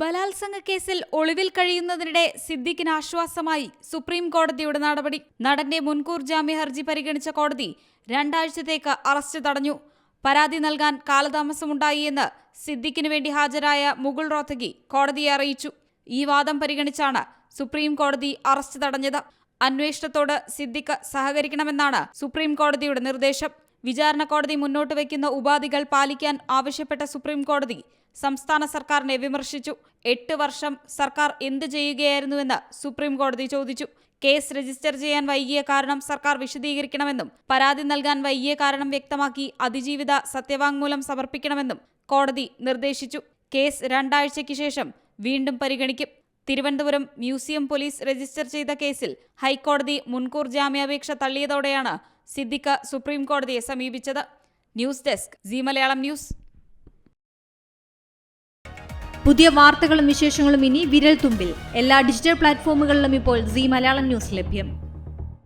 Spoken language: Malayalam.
ബലാത്സംഗ കേസിൽ ഒളിവിൽ കഴിയുന്നതിനിടെ സിദ്ദിഖിന് ആശ്വാസമായി സുപ്രീം കോടതിയുടെ നടപടി. നടന്റെ മുൻകൂർ ജാമ്യ ഹർജി പരിഗണിച്ച കോടതി രണ്ടാഴ്ചത്തേക്ക് അറസ്റ്റ് തടഞ്ഞു. പരാതി നൽകാൻ കാലതാമസമുണ്ടായി എന്ന് സിദ്ദിഖിന് വേണ്ടി ഹാജരായ മുകുൾ റോത്തഗി കോടതിയെ അറിയിച്ചു. ഈ വാദം പരിഗണിച്ചാണ് സുപ്രീം കോടതി അറസ്റ്റ് തടഞ്ഞത്. അന്വേഷണത്തോട് സിദ്ദിഖ് സഹകരിക്കണമെന്നാണ് സുപ്രീം കോടതിയുടെ നിർദ്ദേശം. വിചാരണ കോടതി മുന്നോട്ട് വയ്ക്കുന്ന ഉപാധികൾ പാലിക്കാൻ ആവശ്യപ്പെട്ട സുപ്രീം കോടതി സംസ്ഥാന സർക്കാരിനെ വിമർശിച്ചു. എട്ട് വർഷം സർക്കാർ എന്ത് ചെയ്യുകയായിരുന്നുവെന്ന് സുപ്രീം കോടതി ചോദിച്ചു. കേസ് രജിസ്റ്റർ ചെയ്യാൻ വൈകിയ കാരണം സർക്കാർ വിശദീകരിക്കണമെന്നും പരാതി നൽകാൻ വൈകിയ കാരണം വ്യക്തമാക്കി അതിജീവിത സത്യവാങ്മൂലം സമർപ്പിക്കണമെന്നും കോടതി നിർദ്ദേശിച്ചു. കേസ് രണ്ടാഴ്ചയ്ക്ക് ശേഷം വീണ്ടും പരിഗണിക്കും. തിരുവനന്തപുരം മ്യൂസിയം പോലീസ് രജിസ്റ്റർ ചെയ്ത കേസിൽ ഹൈക്കോടതി മുൻകൂർ ജാമ്യാപേക്ഷ തള്ളിയതോടെയാണ് സിദ്ദിഖ് സുപ്രീം കോടതിയെ സമീപിച്ചത്. News desk C Malayalam news. പുതിയ വാർത്തകളും വിശേഷങ്ങളും ഇനി വിരൽ തുമ്പിൽ എല്ലാ ഡിജിറ്റൽ പ്ലാറ്റ്ഫോമുകളിലും ഇപ്പോൾ സി മലയാളം ന്യൂസ് ലഭ്യം.